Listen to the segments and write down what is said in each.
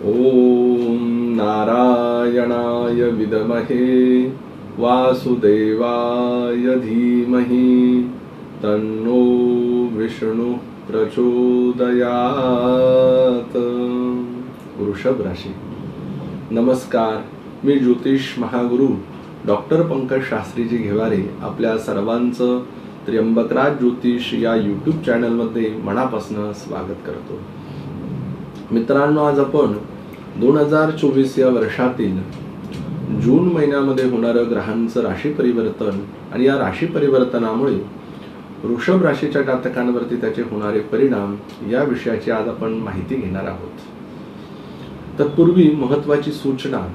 ॐ नारायणाय विदमहे वासुदेवाय धीमहि तन्नो विष्णु प्रचोदयात। वृषभ राशी। नमस्कार मी ज्योतिष महागुरु डॉक्टर पंकज शास्त्रीजी घेवारे आपल्या सर्वांचं त्र्यंबकराज ज्योतिष या यूट्यूब चॅनलमध्ये मनापासून स्वागत करतो. मित्रांनो आज आपण दोन हजार चोवीस या वर्षातील जून महिन्यामध्ये होणारं ग्रहांचं राशी परिवर्तन आणि या राशी परिवर्तनामुळे वृषभ राशीच्या जातकांवरती त्याचे होणारे परिणाम या विषयाची आज आपण माहिती घेणार आहोत. तत्पूर्वी महत्त्वाची सूचना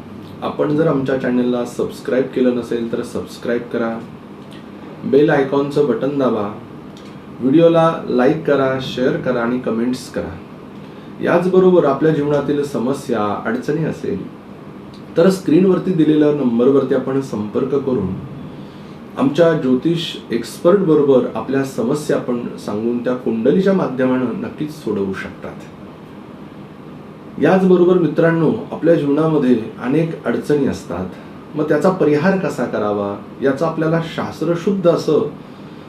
आपण जर आमच्या चॅनलला सबस्क्राईब केलं नसेल तर सबस्क्राईब करा बेल आयकॉनचं बटन दाबा व्हिडिओला लाईक करा शेअर करा आणि कमेंट्स करा. याचबरोबर आपल्या जीवनातील समस्या अडचणी असेल तर स्क्रीनवरती दिलेल्या नंबरवरती आपण संपर्क करून आमच्या ज्योतिष एक्सपर्ट बरोबर आपल्या समस्या आपण सांगून त्या कुंडलीच्या माध्यमानं नक्कीच सोडवू शकतात. याचबरोबर मित्रांनो आपल्या जीवनामध्ये अनेक अडचणी असतात. मग त्याचा परिहार कसा करावा? याचा आपल्याला शास्त्रशुद्ध असं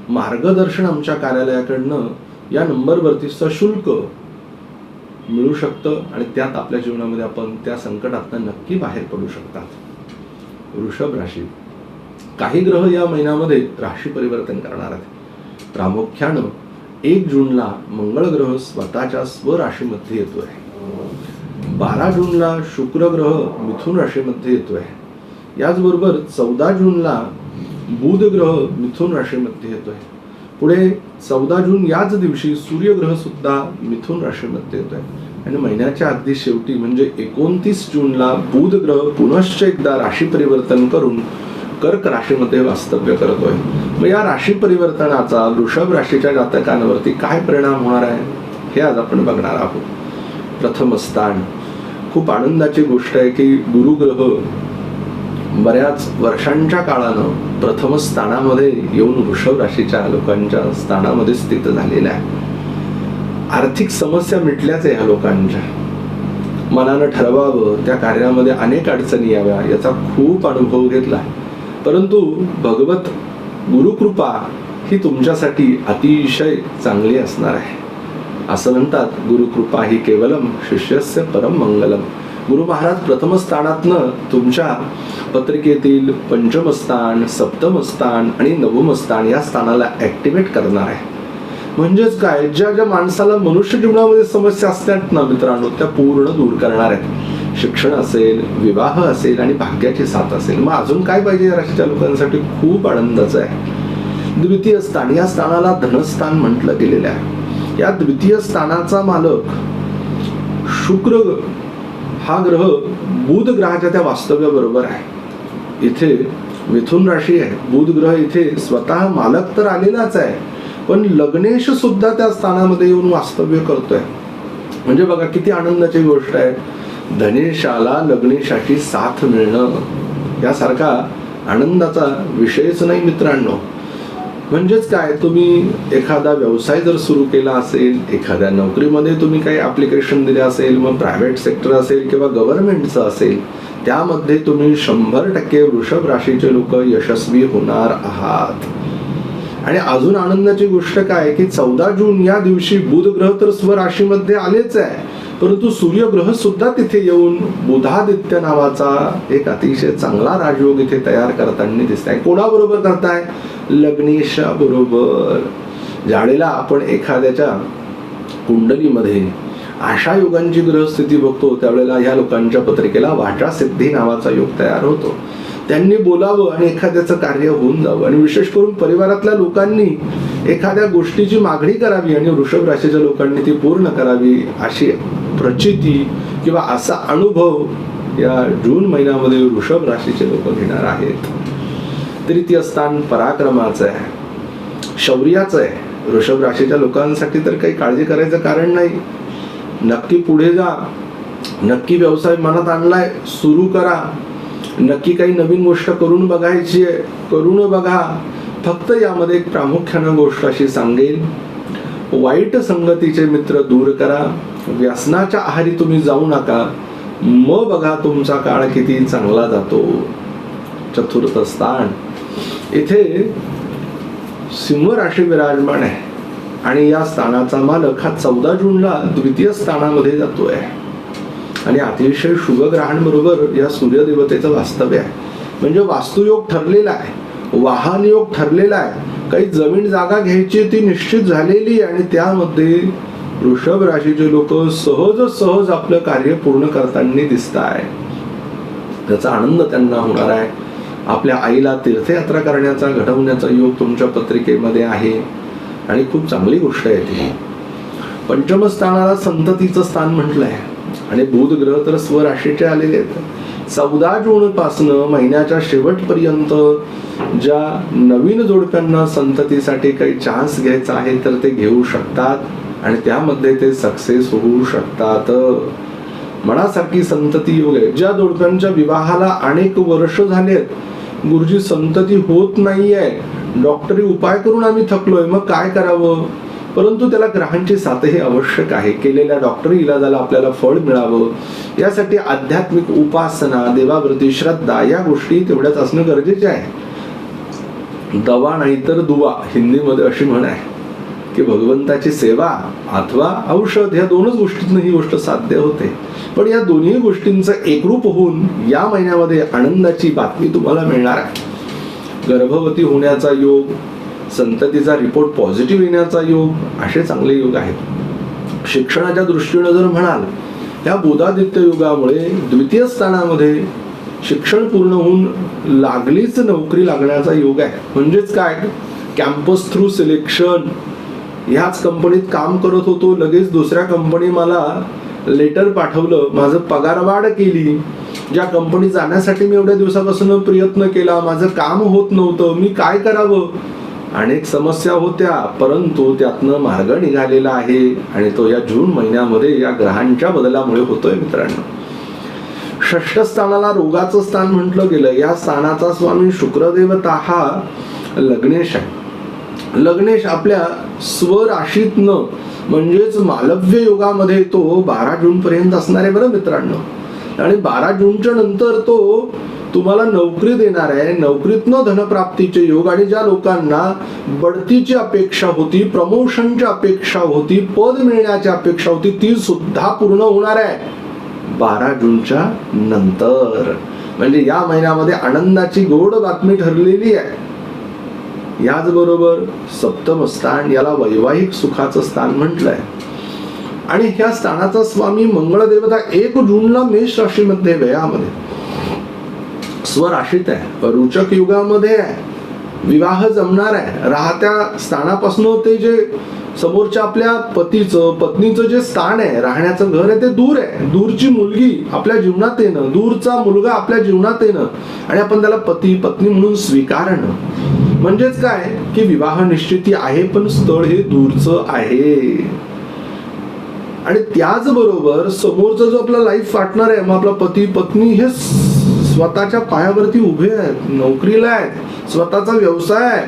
मार्गदर्शन आमच्या कार्यालयाकडनं या नंबरवरती सशुल्क मिळू शकतं आणि त्यात आपल्या जीवनामध्ये आपण त्या संकटातनं नक्की बाहेर पडू शकतात. वृषभ राशी. काही ग्रह या महिन्यामध्ये राशी परिवर्तन करणार आहेत. प्रामुख्यानं एक जूनला मंगळ ग्रह स्वतःच्या स्वराशीमध्ये येतोय. बारा जूनला शुक्र ग्रह मिथुन राशीमध्ये येतोय. याचबरोबर चौदा जूनला बुध ग्रह मिथुन राशीमध्ये येतोय. पुढे चौदा जून याच दिवशी सूर्यग्रह सुद्धा मिथुन राशीमध्ये येतोय. आणि महिन्याच्या अगदी शेवटी म्हणजे एकोणतीस जूनला बुध ग्रह पुनश्च एकदा राशी परिवर्तन करून कर्क राशीमध्ये वास्तव्य करतोय मग या राशी परिवर्तनाचा वृषभ राशीच्या जातकांवरती काय परिणाम होणार आहे? हे आज आपण बघणार आहोत. प्रथम स्थान. खूप आनंदाची गोष्ट आहे की गुरुग्रह बऱ्याच वर्षांच्या काळानं प्रथम स्थानामध्ये येऊन वृषभ राशीच्या लोकांच्या स्थानामध्ये स्थित झालेल्या आहे आर्थिक समस्या मिटल्याच आहे ह्या लोकांच्या मनानं ठरवावं त्या कार्यामध्ये अनेक अडचणी याव्या याचा खूप अनुभव घेतला. परंतु भगवत गुरुकृपा ही तुमच्यासाठी अतिशय चांगली असणार आहे. असं म्हणतात गुरुकृपा ही केवलम शिष्यस्य परम मंगलम. गुरु महाराज प्रथम स्थानातन तुमच्या पत्रिकेतील पंचम स्थान सप्तम स्थान आणि नवम स्थान या स्थानाला ऍक्टिव्हेट करणार आहे. म्हणजेच काय? ज्या ज्या माणसाला मनुष्य जीवनामध्ये समस्या असतात ना मित्रांनो त्या पूर्ण दूर करणार आहेत. शिक्षण असेल विवाह असेल आणि भाग्याची साथ असेल. मग अजून काय पाहिजे राशीच्या लोकांसाठी? खूप आनंदाचं आहे. द्वितीय स्थान या स्थानाला धनस्थान म्हटलं गेलेलं आहे. या द्वितीय स्थानाचा मालक शुक्र हा ग्रह बुध ग्रहाच्या त्या वास्तव्याबरोबर आहे. इथे मिथुन राशी आहे. बुध ग्रह इथे स्वतः मालक तर आलेलाच आहे. पण लग्नेश सुद्धा त्या स्थानामध्ये येऊन वास्तव्य करतोय. म्हणजे बघा किती आनंदाची गोष्ट आहे. धनेशाला लग्नेशाची साथ मिळणं. यासारखा आनंदाचा विषयच नाही मित्रांनो. म्हणजेच काय? तुम्ही एखादा व्यवसाय जर सुरू केला असेल एखाद्या नोकरीमध्ये तुम्ही काही ॲप्लिकेशन दिले असेल मग प्रायव्हेट सेक्टर असेल किंवा गव्हर्नमेंटचं असेल त्यामध्ये तुम्ही शंभर टक्के वृषभ राशीचे लोक यशस्वी होणार आहात. आणि अजून आनंदाची गोष्ट काय की चौदा जून या दिवशी बुध ग्रह तर स्वराशीमध्ये आलेच आहे. परंतु सूर्यग्रह सुद्धा तिथे येऊन बुधादित्य नावाचा एक अतिशय चांगला राजयोग इथे तयार करताना दिसत आहे कोणाबरोबर करताय? लग्नेशा बरोबर. ज्यावेळेला आपण एखाद्याच्या कुंडलीमध्ये आशा युगांची ग्रहस्थिती बघतो त्यावेळेला ह्या लोकांच्या पत्रिकेला वाटा सिद्धी नावाचा योग तयार होतो. त्यांनी बोलावं आणि एखाद्याचं कार्य होऊन जावं. आणि विशेष करून परिवारातल्या लोकांनी एखाद्या गोष्टीची मागणी करावी आणि वृषभ राशीच्या लोकांनी ती पूर्ण करावी अशी प्रचिती किंवा असा अनुभव या जून महिन्यामध्ये वृषभ राशीचे लोक घेणार आहेत. तृतीय स्थान पराक्रमाचं आहे. शौर्याचं आहे. वृषभ राशीच्या लोकांसाठी तर काही काळजी करायचं कारण नाही. नक्की पुढे जा. नक्की व्यवसाय मनात आणलाय. सुरू करा. नक्की काही नवीन गोष्ट करून बघायची आहे. करून बघा. फक्त यामध्ये एक प्रामुख्यानं गोष्ट अशी सांगेल वाईट संगतीचे मित्र दूर करा. व्यसनाच्या आहारी तुम्ही जाऊ नका. मग बघा तुमचा काळ किती चांगला जातो. चतुर्थ स्थान. इथे सिंह राशी विराजमान आहे. आणि या स्थानाचा मालक हा चौदा जूनला द्वितीय स्थानामध्ये जातोय. आणि अतिशय शुभ ग्रहांबरोबर या सूर्यदेवतेचं वास्तव्य आहे. म्हणजे वास्तुयोग ठरलेला आहे. वाहन योग ठरलेला आहे. काही जमीन जागा घ्यायची ती निश्चित झालेली आहे आणि त्यामध्ये वृषभ राशीचे लोक सहज सहज आपलं कार्य पूर्ण करताना दिसत आहे त्याचा आनंद त्यांना होणार आहे. आपल्या आईला तीर्थयात्रा करण्याचा घडवण्याचा योग तुमच्या पत्रिकेमध्ये आहे. आणि खूप चांगली गोष्ट आहे ती. पंचमस्थानाला संततीचं स्थान म्हटलंय. आणि बुध ग्रह तर स्वराशीचे आलेले आहेत. चौदा जून पासनं महिन्याच्या शेवटपर्यंत ज्या नवीन जोडप्यांना संततीसाठी काही चान्स घ्यायचा आहे तर ते घेऊ शकतात. आणि त्यामध्ये ते सक्सेस होऊ शकतात. मनासारखी संतती योग आहे ज्या जोडप्यांच्या विवाहाला अनेक वर्ष झालेत गुरुजी संतती होत नाहीये. डॉक्टरी उपाय करून आम्ही थकलोय मग काय करावं? परंतु त्याला ग्रहांची साथही आवश्यक आहे. केलेल्या डॉक्टरी इलाजाला आपल्याला फळ मिळावं. यासाठी आध्यात्मिक उपासना देवावरती श्रद्धा या गोष्टी तेवढ्याच असणं गरजेचे आहे. दवा नाही तर दुवा हिंदीमध्ये अशी म्हण आहे. की भगवंताची सेवा अथवा औषध या दोनच गोष्टीतनं ही गोष्ट साध्य होते. पण या दोन्ही गोष्टींचं एकरूप होऊन या महिन्यामध्ये आनंदाची बातमी तुम्हाला मिळणार आहे. गर्भवती होण्याचा योग संततीचा रिपोर्ट पॉझिटिव्ह येण्याचा योग असे चांगले योग आहेत. शिक्षणाच्या दृष्टीनं जर म्हणाल या बोधादित्य युगामुळे द्वितीय स्थानामध्ये शिक्षण पूर्ण होऊन लागलीच नोकरी लागण्याचा योग आहे. म्हणजेच काय? कॅम्पस थ्रू सिलेक्शन ह्याच कंपनीत काम करत होतो. लगेच दुसऱ्या कंपनी मला लेटर पाठवलं. माझं पगारवाढ केली. ज्या कंपनी जाण्यासाठी मी एवढ्या दिवसापासून प्रयत्न केला माझं काम होत नव्हतं. मी काय करावं? अनेक समस्या होत्या परंतु त्यातनं मार्ग निघालेला आहे आणि तो या जून महिन्यामध्ये या ग्रहांच्या बदलामुळे होतोय मित्रांनो. षष्ठ स्थानाला रोगाचं स्थान म्हटलं गेलं. या स्थानाचा स्वामी शुक्रदेवता हा लग्नेश आहे. लग्नेश आपल्या स्वराशीतनं म्हणजेच मालव्य योगामध्ये तो बारा जून पर्यंत असणार आहे बरं मित्रांनो. आणि बारा जूनच्या नंतर तो तुम्हाला नोकरी देणार आहे. नोकरीतनं धनप्राप्तीचे योग आणि ज्या लोकांना बढतीची अपेक्षा होती प्रमोशनची अपेक्षा होती पद मिळण्याची अपेक्षा होती ती सुद्धा पूर्ण होणार आहे. बारा जूनच्या नंतर. म्हणजे या महिन्यामध्ये आनंदाची गोड बातमी ठरलेली आहे. याचबरोबर सप्तम स्थान याला वैवाहिक सुखाचं स्थान म्हटलंय. आणि ह्या स्थानाचा स्वामी मंगळदेवता एक जूनला मेष राशीमध्ये व्ययामध्ये. स्वराशीत आहे रुचक युगामध्ये आहे विवाह जमणार आहे. राहत्या स्थानापासून ते जे समोरच्या आपल्या पतीचं पत्नीचं जे स्थान आहे राहण्याचं घर आहे ते दूर आहे. दूरची मुलगी आपल्या जीवनात येणं दूरचा मुलगा आपल्या जीवनात येणं आणि आपण त्याला पती पत्नी म्हणून स्वीकारणं. म्हणजेच काय? की विवाह निश्चिती आहे पण स्थळ हे दूरचं आहे. आणि त्याचबरोबर समोरचा जो आपला लाईफ पार्टनर आहे मग आपला पती पत्नी हे स्वतःच्या पायावरती उभे आहेत नोकरीला आहेत स्वतःचा व्यवसाय आहे.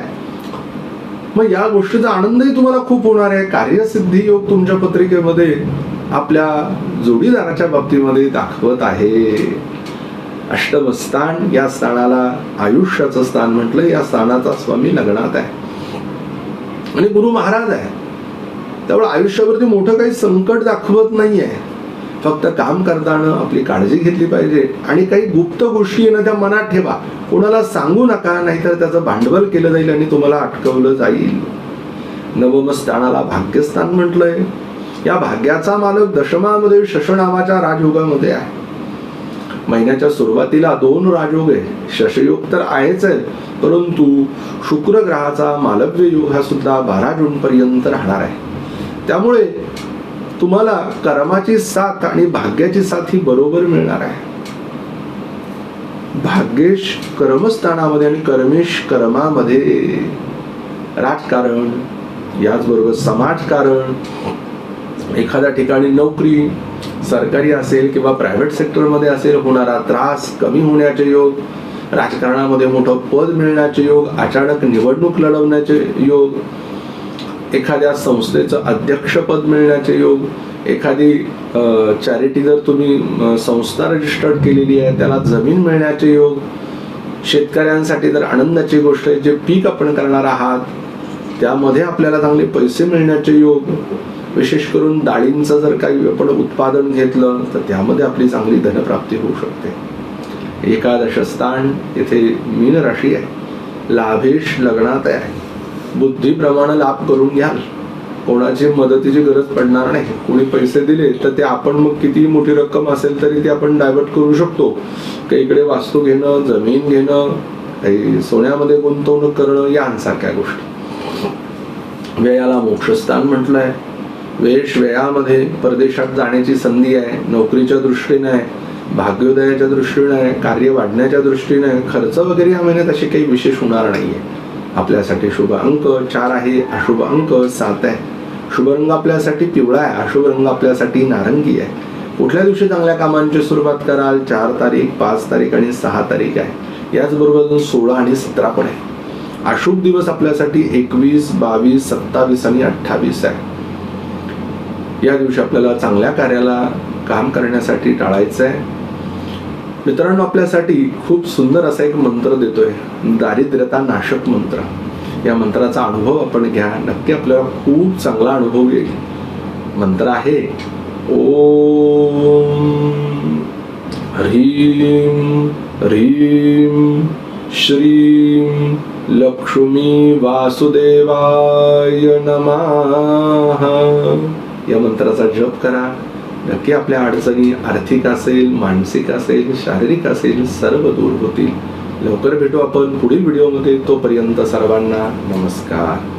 मग या गोष्टीचा आनंदही तुम्हाला खूप होणार आहे. कार्यसिद्धी योग तुमच्या पत्रिकेमध्ये आपल्या जोडीदाराच्या बाबतीमध्ये दाखवत आहे. अष्टम स्थान या स्थानाला आयुष्याचं स्थान म्हटलं या स्थानाचा स्वामी लग्नात आहे. आणि गुरु महाराज आहे. त्यामुळे आयुष्यावरती मोठं काही संकट दाखवत नाही आहे फक्त काम करताना आपली काळजी घेतली पाहिजे. आणि काही गुप्त गोष्टी आहे ना त्या मनात ठेवा. कोणाला सांगू नका नाहीतर त्याचं भांडवल केलं जाईल आणि तुम्हाला अटकवलं जाईल. नवमस्थानाला भाग्यस्थान म्हटलंय. या भाग्याचा मालक दशमामध्ये शशनामाच्या राजयोगामध्ये आहे. महिन्याच्या सुरुवातीला दोन राजयोग आहे शशयोग तर आहेच आहे परंतु शुक्र ग्रहाचा मालव्य योग हा सुद्धा बारा जून पर्यंत राहणार आहे. त्यामुळे तुम्हाला कर्माची साथ आणि भाग्याची साथ ही बरोबर मिळणार आहे. भाग्येश कर्मस्थानामध्ये आणि कर्मेश कर्मामध्ये राजकारण याचबरोबर समाजकारण एखाद्या ठिकाणी नोकरी सरकारी असेल किंवा प्रायव्हेट सेक्टरमध्ये असेल होणारा त्रास कमी होण्याचे योग राजकारणामध्ये मोठं पद मिळण्याचे योग अचानक निवडणूक लढवण्याचे योग एखाद्या संस्थेचं अध्यक्षपद मिळण्याचे योग एखादी चॅरिटी जर तुम्ही संस्था रजिस्टर्ड केलेली आहे त्याला जमीन मिळण्याचे योग शेतकऱ्यांसाठी जर आनंदाची गोष्ट आहे जे पीक आपण करणार आहात त्यामध्ये आपल्याला चांगले पैसे मिळण्याचे योग विशेष करून डाळींचं जर काही आपण उत्पादन घेतलं तर त्यामध्ये आपली चांगली धनप्राप्ती होऊ शकते. एकादश स्थान येथे मीन राशी आहे. लाभेश लग्नात आहे. बुद्धीप्रमाणे लाभ करून घ्याल. कोणाची मदतीची गरज पडणार नाही. कोणी पैसे दिले तर ते आपण मग किती मोठी रक्कम असेल तरी ते आपण डायव्हर्ट करू शकतो. काही इकडे वास्तू घेणं जमीन घेणं काही सोन्यामध्ये गुंतवणूक करणं यांसारख्या गोष्टी. व्ययाला मोक्षस्थान आहे वेश वेळामध्ये परदेशात जाण्याची संधी आहे नोकरीच्या दृष्टीने आहे भाग्योदयाच्या दृष्टीने आहे कार्य वाढण्याच्या दृष्टीने आहे खर्च वगैरे या महिन्यात असे काही विशेष होणार नाही आहे आपल्यासाठी शुभ अंक चार आहे अशुभ अंक सात आहे. शुभ रंग आपल्यासाठी पिवळा आहे अशुभ रंग आपल्यासाठी नारंगी आहे. कुठल्या दिवशी चांगल्या कामांची सुरुवात कराल? चार तारीख पाच तारीख आणि सहा तारीख आहे. याचबरोबर सोळा आणि सतरा पण आहे. अशुभ दिवस आपल्यासाठी एकवीस बावीस सत्तावीस आणि अठ्ठावीस आहे. या दिवशी आपल्याला चांगल्या कार्याला काम करण्यासाठी टाळायचं आहे मित्रांनो आपल्यासाठी खूप सुंदर असा एक मंत्र देतोय दारिद्र्यता नाशक मंत्र. या मंत्राचा अनुभव आपण घ्या. नक्की आपल्याला खूप चांगला अनुभव येईल. मंत्र आहे ओम ह्रीम ह्रीम श्रीम लक्ष्मी वासुदेवाय नमः. या मंत्राचा जप करा. नक्की आपल्या अडचणी आर्थिक असेल मानसिक असेल शारीरिक असेल सर्व दूर होतील. लवकर भेटू आपण पुढील व्हिडिओमध्ये. तोपर्यंत सर्वांना नमस्कार.